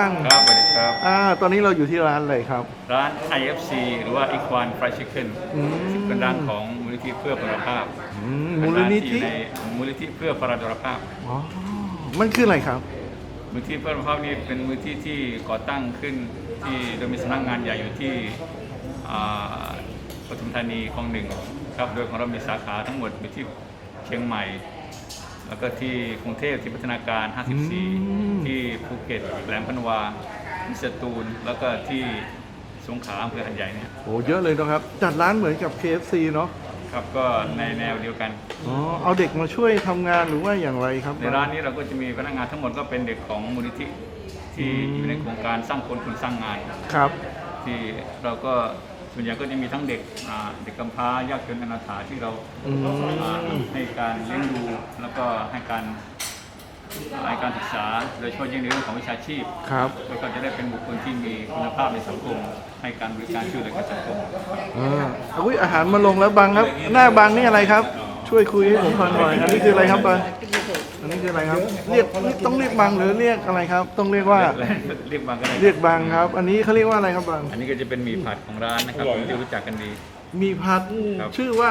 ครับสวัสดีครับ อ่าตอนนี้เราอยู่ที่ร้านอะไรครับ ร้าน IFC หรือว่า Equan Fried Chicken อืมเป็นร้านของมูลนิธิเพื่อพลภาพอืมเป็มูนลร้านนิที่ธิในมูลนิธิเพื่อพลภาพ อ๋อมันคืออะไรครับ มูลนิธิเพื่อพลภาพนี่เป็นมูลนิธิที่ก่อตั้งขึ้นที่โดยมีสำนักงานใหญ่อยู่ที่อ่าปทุมธานีคลองหนึ่งครับ โดยของเรามีสาขาทั้งหมดอยู่ที่เชียงใหม่ แล้วก็ที่กรุงเทพที่พัฒนาการม54 ที่ภูเก็ตแหลมพันวาที่สตูลแล้วก็ที่สงขลาอำเภอหันใหญ่เนี่ยโอ้เยอะเลยนะครับ จัดร้านเหมือนกับ KFC เนาะครับก็ในแนวเดียวกันอ๋อเอาเด็กมาช่วยทำงานหรือว่าอย่างไรครับในร้านนี้เราก็จะมีพนักงานทั้งหมดก็เป็นเด็กของมูลนิธิที่อืมอยู่ในโครงการสร้างคนคุณสร้างงาน ครับ ที่เราก็ ส่วนใหญ่ก็จะมีทั้งเด็กอ่าเด็กกำพร้ายากจนอนาถาที่เราอืมอ่าให้การเลี้ยงดูแล้วก็ให้การให้การศึกษาโดยเฉพาะยิ่งในเรื่องของวิชาชีพ ครับแล้วก็จะได้เป็นบุคคลที่มีคุณภาพในสังคม ให้การบริการช่วยเหลือกับสังคม อ่าอุ้ยอาหารมาลงแล้วบังครับ หน้าบังนี่อะไรครับ ช่วยคุยให้ผมฟังหน่อยอันนี้คืออะไรครับบังอันนี้คืออะไรครับ เรียกต้องเรียกบังหรือเรียกอะไรครับ ต้องเรียกว่า เรียกบางก็ได้เรียกบังครับ อันนี้เขาเรียกว่าอะไรครับบังอันนี้ก็จะเป็นหมีผัดของร้านนะครับที่รู้จักกันดี มีพัดครับ ชื่อว่า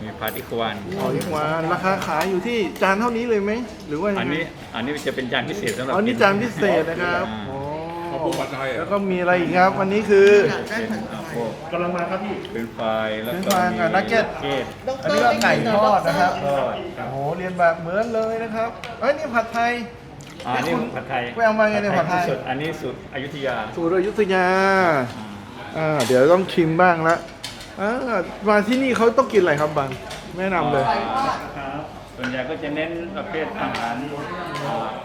หมีผัดอิควานหอยหวานราคาขายอยู่ที่จานเท่านี้เลยไหมหรือว่ายังไงอันนี้อันนี้จะเป็นจานพิเศษสำหรับอ๋อนี่กิจานพิเศษนะครับอ่าอ๋อข้าวโพดผัดไทยแล้วก็มีอะไรอีกครับ อันนี้คือเป็นอ่า พวกกำลังมาครับพี่เป็นไฟรายแล้วเป็นก็ไฟรายมีกับนักเก็ต เก็ต อันนี้ก็ไก่ทอดนะครับทอดครับโอ้โห เรียนแบบเหมือนเลยนะครับ เอ้ยนี่ผัดไทย อ่าอันนี้ผัดไทยไปเอามาไงเนี่ยผัดไทยสุดอันนี้สุดอยุธยาสูตรอยุธยา อ่า เดี๋ยวต้องชิมบ้างละอ่ามาที่นี่เขาต้องกินอะไรครับบังแนะนำเลยส่วนใหญ่ก็จะเน้นประเภทอาหาร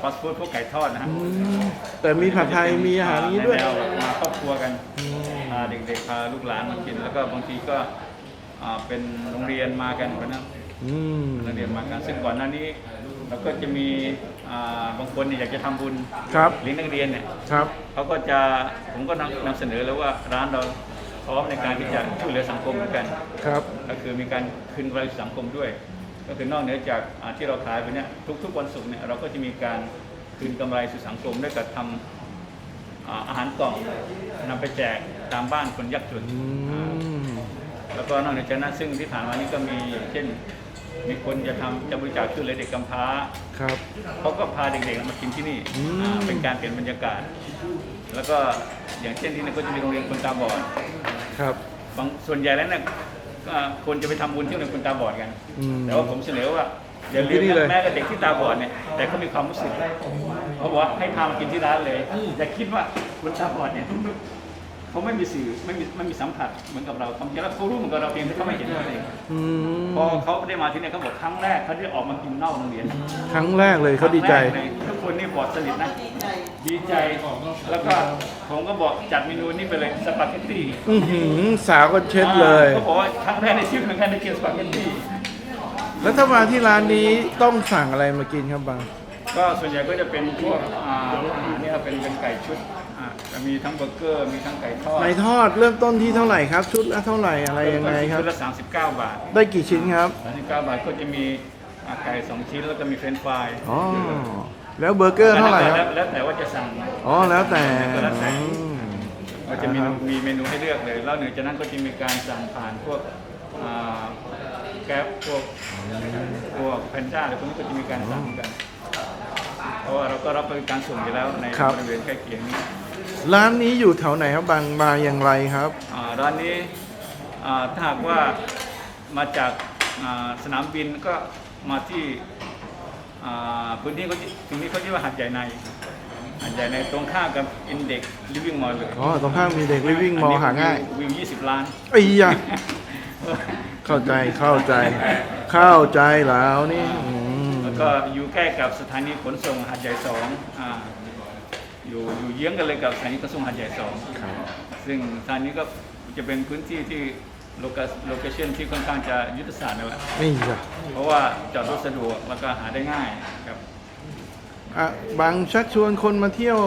ฟาสต์ฟู้ดพวกไก่ทอดนะฮะอืมแต่มีผัดไทยมีอาหารอย่างนี้ด้วยในแนวแบบมาครอบครัวกัน อืม พาเด็กๆพาลูกหลานมากิน แล้วก็บางทีก็อ่าเป็นโรงเรียนมากันนะอืมโรงเรียนมากันซึ่งก่อนหน้านี้เราก็จะมีอ่าบางคนเนี่ยอยากจะทำบุญครับเลี้ยงนักเรียนเนี่ยครับ เขาก็จะผมก็นำนำเสนอแล้วว่าร้านเราพร้อมในการที่จะช่วยเหลือสังคมเหมือนกัน ครับ ก็คือมีการคืนกำไรสู่สังคมด้วย ก็คือนอกเหนือจากอ่าที่เราขายไปเนี่ยทุกๆวันศุกร์เนี่ยเราก็จะมีการคืนกำไรสู่สังคมด้วยการทำอ่าอาหารกล่องนำไปแจก ตามบ้านคนยากจนอืมแล้วก็นอกเหนือจากนั้นซึ่งที่ผ่านมานี่ก็มีเช่น มีคนจะทำจะบริจาคช่วยเหลือเด็กกำพร้าครับเขาก็พาเด็กๆมากินที่นี่อืมอ่าเป็นการเปลี่ยนบรรยากาศ แล้วก็อย่างเช่นที่นี่ก็จะมีโรงเรียนคนตาบอดครับบางส่วนใหญ่แล้วเนี่ยก็คนจะไปทำบุญที่โรงเรียนคนตาบอดกันอืมแต่ว่าผมเสนอว่าอย่าลืที่มนี่เลยนะแม้กับเด็กที่ตาบอดเนี่ยแต่เขามีความรู้สึกเขาบอกว่าให้พามากินที่ร้านเลยอย่าคิดว่าคนตาบอดเนี่ย เขาไม่มีสื่อไม่มีไม่มีสัมผัสเหมือนกับเราความจริงแล้วเขารู้เหมือนกับเราเพียงแต่เขาไม่เห็นเท่านั้นเองอืมพอเขาได้มาที่เนี่ยเขาบอกครั้งแรกเขาได้ออกมากินนอกโรงเรียนครั้งแรกเลยเขาดีใจ ครั้งแรกเลยทุกคนนี่บอดสนิทนะ ดีใจแล้วก็ผมก็บอกจัดเมนูนี้ไปเลยสปาเกตตี้อือหือสาวก็เช็ดเลย เขาบอกว่าครั้งแรกในชีวิตเหมือนกันได้กินสปาเกตตี้ แล้วถ้ามาที่ร้านนี้ต้องสั่งอะไรมากินครับบังก็ส่วนใหญ่ก็จะเป็นพวกอ่าอาหารเนี่ยเป็นเป็นไก่ชุด อ่ามีทั้งเบอร์เกอร์ มีทั้งไก่ทอดในทอดเริ่มต้นที่เท่าไหร่ครับ ชุดละเท่าไหร่อะไรยังไงครับชุดละ39 บาท ได้กี่ชิ้นครับ39บาทก็จะมีอ่าไก่สองชิ้นแล้วก็มีเฟรนช์ฟรายอ๋อแล้วเบอร์เกอร์เท่าไหร่ครับแล้วแล้วแต่ว่าจะสั่งอ๋อแล้วแต่แล้วแต่อืมก็จะมีมีเมนูให้เลือกเลยแล้วเหนือจากนั้นก็จะมีการสั่งผ่านพวกอ่าแก๊ปพวกพวกแพนด้าอะไรพวกนี้ก็จะมีการสั่งกัน เพราะว่าเราก็รับบริการส่งอยู่แล้วในบริเวณใกล้เคียงนี้ ร้านนี้อยู่แถวไหนครับบางมาอย่างไรครับ อ่าร้านนี้อ่าถ้าหากว่ามาจากอ่าสนามบินก็มาที่อ่าพื้นที่เขาตรงนี้เขาเรียกว่าหาดใหญ่ในหาดใหญ่ในตรงข้ามกับอินเด็กลิฟวิ่งมอลเลยอ๋อตรงข้างมีเด็กลิฟวิ่งมอหาง่ายวิว20 ล้านไอ้ยะเข้าใจเข้าใจ เข้าใจแล้วนี่อืมแล้วก็อยู่ใกล้กับสถานีขนส่งหาดใหญ่สอง อ่าอยู่อยู่เยื้องกันเลยกับสถานีขนส่งหาดใหญ่สองครับซึ่งสถานีก็จะเป็นพื้นที่ที่โลเคโลเคชั่นที่ค่อนข้างจะยุทธศาสตร์นั่นแหละนี่จ้ะเพราะว่าจอดรถสะดวกแล้วก็หาได้ง่ายครับอะบางชักชวนคนมาเที่ยว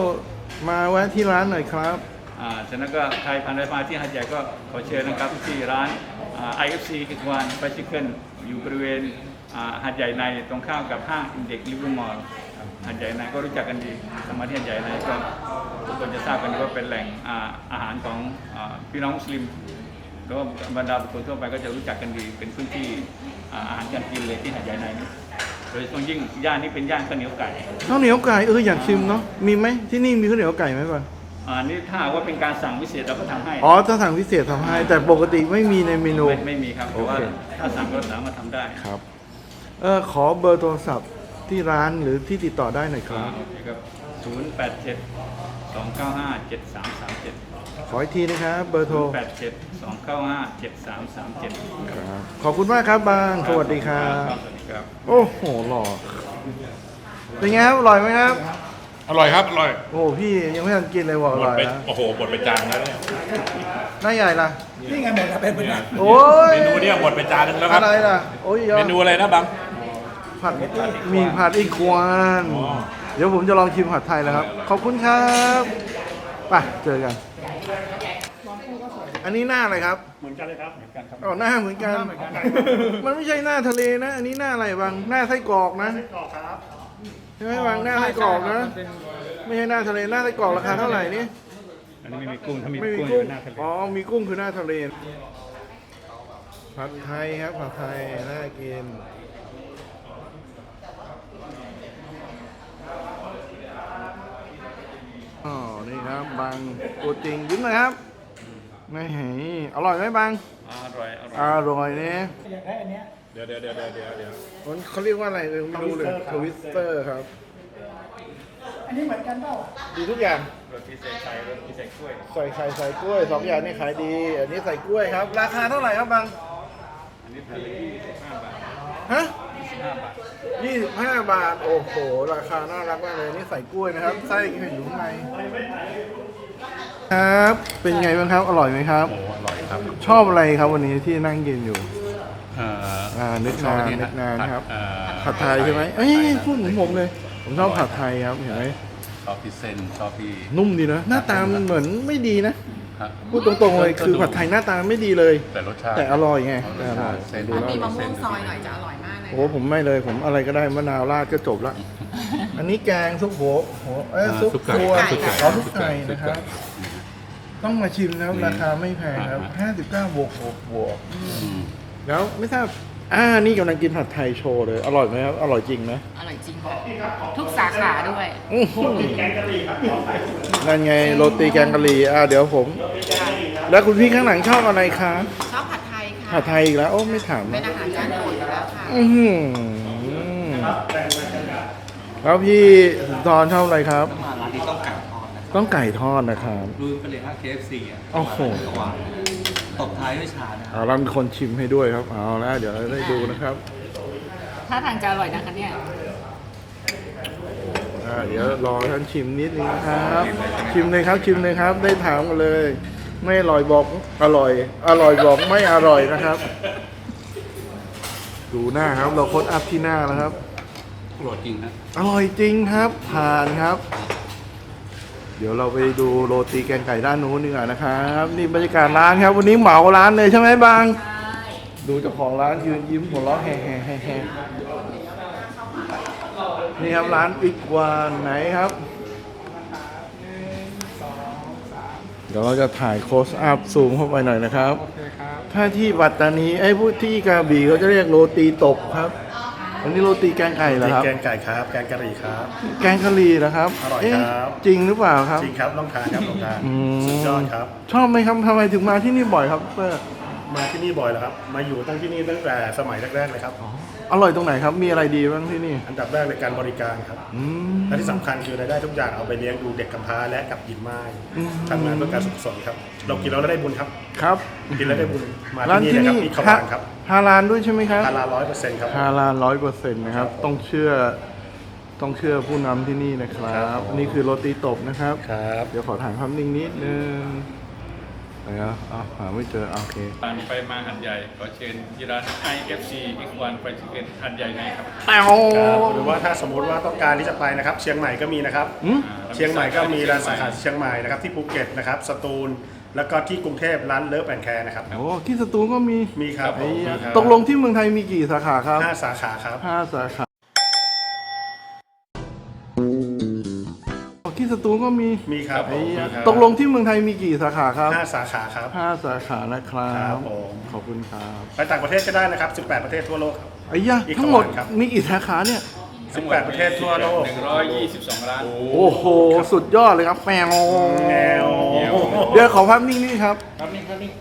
มาแวะที่ร้านหน่อยครับ อ่าฉะนั้นก็ใครผ่านไปมาที่หาดใหญ่ก็ขอเชิญนะครับที่ร้านอ่า IFC อีกวันไฟชิคเกิลอยู่บริเวณอ่าหาดใหญ่ในตรงข้ามกับห้างอินเด็กลิเวอร์มอล หัดใหญ่ในก็รู้จักกันดีสมาธิหัดใหญ่ในก็ทุกคนจะทราบกันดีว่าเป็นแหล่งอ่าอาหารของอาพี่น้องมุสลิมแล้วก็บรรดาบุคคลทั่วไปก็จะรู้จักกันดีเป็นพื้นที่อ่าอาหารการกินเลยที่หัดใหญ่ในนี้โดยเฉพาะยิ่งย่านนี้เป็นย่านข้าวเหนียวไก่ข้าวเหนียวไก่เอออยากชิมเนาะมีไหมที่นี่มีข้าวเหนียวไก่ไหมบ้างอ่านี่ถ้าหากว่าเป็นการสั่งพิเศษเราก็ทำให้ อ๋อถ้าสั่งพิเศษทำให้ แต่ปกติไม่มีในเมนู ไม่ไม่มีครับแต่ว่าโอเคถ้าสั่งก็สามารถทำได้ ครับ เออขอเบอร์โทรศัพท์ ที่ร้านหรือที่ติดต่อได้หน่อยคอ่ารับ โอเคครับ0 8 7 2 9 5 7 3 3 7ขออีกทีนะครับเบอร์โทร8 7 2 9 5 7 3 3 7ครับขอบคุณมากครับบางสวัสดีครับสวัสดีครับ โอ้โหหล่อเป็นไงครับอร่อยไหมครับ อร่อยครับ อร่อย โอ้โหพี่ยังไม่ทันกินเลยบอกอหมดร่อยไปนะโอ้โหหมดไปจานแล้วเนี่ยหน้าใหญ่ล่ะ นี่ไงหมดครับเป็นเป็นโอ้ยเมนูเนี่ยหมดไปจานนึงแล้วคอะรับไรล่ะโอ้ยยอเมนูอะไรนะบัง ผัดมีผัดอีกวานอ๋อเดี๋ยวผมจะลองชิมผัดไทยแล้วครับ ขอบคุณครับไปเจอกัน อันนี้หน้าอะไรครับเหมือนกันเลยครับอ๋อหน้าเหมือนกัน มันไม่ใช่หน้าทะเลนะ อันนี้หน้าอะไรบางหน้าไส้กรอกนะต่อครับใช่ไหมบางหน้าไส้กรอกนะ ไม่ใช่หน้าทะเลหน้าไส้กรอกราคาเท่าไหร่นี่อันนี้ไม่มีกุ้งถ้ามีไม่มีกุ้งกุ้งอยู่หน้าทะเลอ๋อมีกุ้งคือหน้าทะเลผัดไทยครับผัดไทยน่ากิน อ๋อ นี่ครั บบางตัวจริงยิ้มหน่อยครับไม่เห็นอร่อยไหมบางอร่อยอร่อยอร่อยเนี่ยอยากได้อันเนี้ยเดี๋ยวเดี๋ยวเดี๋ยวเดี๋ยวเดี๋ยวเดี๋ยวมันเขาเรียกว่าอะไรเลยไม่รู้เลยทวิสเตอร์ครับ อันนี้เหมือนกันเปล่าดีทุกอย่างรสพิเศษไข่รสพิเศษกล้วยใส่ไข่ใส่กล้วยสองอย่างนี่ขายดี อันนี้ใส่กล้วยครับ ราคาเท่าไหร่ครับบางอันนี้แผ่นละ25บาทฮะ25บาทยี่สิบห้าบาทโอ้โหราคาน่ารักมากเลยนี่ใส่กล้วยนะครับไส้อยู่ข้างใน ครับ เป็นไงบ้างครับ อร่อยไหมครับ โอ้อร่อยครับชอบอะไรครับวันนี้ที่นั่งกินอยู่ เอ่ออ่านึกนานนึกนานครับ เอ่อผัดไทยใช่ไหมเอ้ยพูดเหมือนผมเลย ผมชอบผัดไทยครับเห็นไหมชอบพี่เซนชอบพี่นุ่มดีนะ หน้าตามันเหมือนไม่ดีนะ ฮะพูดตรงๆเลยคือผัดไทยหน้าตาไม่ดีเลย แต่รสชาติแต่อร่อยไงแต่อร่อยเส้นดูถ้าแล้วมีมะม่วงซอยหน่อยจะอร่อยมากเลยโอ้โหผมไม่เลยผมอะไรก็ได้มะนาวราดก็จบละ อันนี้แกงซุปหัวหัวเอ้ยซุปซุปไก่ตัวซุปไก่อ๋อซุปไก่ซุปนะครับ ต้องมาชิมนะครับราคาไม่แพงครับอ่า59บวกบวกบวกอืมแล้วไม่ทราบอ่านี่กำลังกินผัดไทยโชว์เลย อร่อยไหมครับ อร่อยจริงไหมอร่อยจริงค่ะทุกสาขาด้วยอื้อหือนั่นไงโรตีแกงกะหรี่อ่าเดี๋ยวผม แล้วคุณพี่ข้างหลังชอบอะไรคะชอบผัดไทยค่ะผัดไทยอีกแล้วโอ้ไม่ถามเป็นะนอาหารจานโปรดอยู่แล้วค่ะอือหือแล้วพี่สุนทรชอบอะไรครับ ต้องไก่ทอดนะครับรู้ไปเลยฮะ KFC อะโอ้โห หวานตบท้ายด้วยชานะครับเอาเรามีคนชิมให้ด้วยครับเอาแล้วเดี๋ยวเราได้ดูนะครับถ้าทางจะอร่อยนะคะเนี่ย อ่าเดี๋ยวรอท่านชิมนิดนึงนะครับ ชิมเลยครับชิมเลยครับ ได้ถามกันเลย ไม่อร่อยบอกอร่อย อร่อยบอกไม่อร่อยนะครับ ดูหน้าครับ เราโค้ดอัพที่หน้าแล้วครับอร่อยจริงฮะอร่อยจริงครับทานครับเดี๋ยวเราไปดูโรตีแกงไก่ด้านนู้นดีกว่านะครับนี่บรรยากาศร้านครับ วันนี้เหมาร้านเลยใช่ไหมบาง ดูเจ้าของร้านยืนยิ้มหัวเราะแฮ่แฮ่แฮ่แฮ่นี่ครับร้านอีกวานไหนครับเดี๋ยวเราจะถ่ายโคสอัพซูมเข้าไปหน่อยนะครับ ถ้าที่ปัตตานีไอ้ผู้ที่กระบี่เขาจะเรียกโรตีตบครับ อันนี้โรตีแกงไก่เหรอครับ แกงไก่ครับ แกงกะหรี่ครับ แกงกะหรี่นะครับอร่อยเะครับ จริงหรือเปล่าครับ จริงครับต้องทานครับต้องทานอืมสุดยอดครับ ชอบไหมครับทำไมถึงมาที่นี่บ่อยครับเปอร์มาที่นี่บ่อยแล้วครับ มาอยู่ตั้งที่นี่ตั้งแต่สมัยแรกๆเลยครับ อร่อยตรงไหนครับ มีอะไรดีบ้างที่นี่ อันดับแรกเลยการบริการครับ อืม และที่สำคัญคือรายได้ทุกอย่างเอาไปเลี้ยงดูเด็กกำพร้าและกับหญิงไม้อืม ทำงานเพื่อการสุขสนครับ เรากินแล้วได้บุญครับ ครับกินแล้วได้บุญมาร้านที่นี่ที่เลยครับนี่อีกขวานครับฮาลานด้วยใช่ไหมครับฮาลาร้อยเปอร์เซ็นต์ครับ ฮาลานร้อยเปอร์เซ็นต์นะครับ ต้องเชื่อ ต้องเชื่อผู้นำที่นี่นะครับนี่คือโรตีตบนะครับ ครับ เดี๋ยวขอถ่ายภาพนิ่งนิดนึง เดี๋ยวเอาหาไม่เจอโอเคผ่านไปมาหัดใหญ่ขอเชิญที่ร้าน IFC อีกวันไปชิเกนหัดใหญ่ในครับแต้วครับหรือว่าถ้าสมมุติว่าต้องการที่จะไปนะครับ เชียงใหม่ก็มีนะครับอืมอ่าเชียงใหม่ก็มีร้านสาขาเชียงใหม่นะครับที่ภูเก็ตนะครับสตูลแล้วก็ที่กรุงเทพร้านเลิฟแอนด์แคร์นะครับโอ้ที่สตูลก็มีมีครับไอ้มียะครับตกลงที่เมืองไทยมีกี่สาขาครับห้าสาขาครับ ห้าสาขา ก็มีมีครับผไอ้มยะมีครับตกลงที่เมืองไทยมีกี่สาขาครับห้าสาขาครับ ห้าสาขานะครับครับผม ขอบคุณครับไปต่างประเทศก็ได้นะครับ 18 ประเทศทั่วโลกครับ ไอ้ยะอีกทั้งหมดประมาณครับ มีกี่สาขาเนี่ย 18 ประเทศทั่วโลก 122ล้าน โอ้โห สุดยอดเลยครับแมวแนวเดี๋ยวขอภาพนิ่งนี่ครับ ครับนี่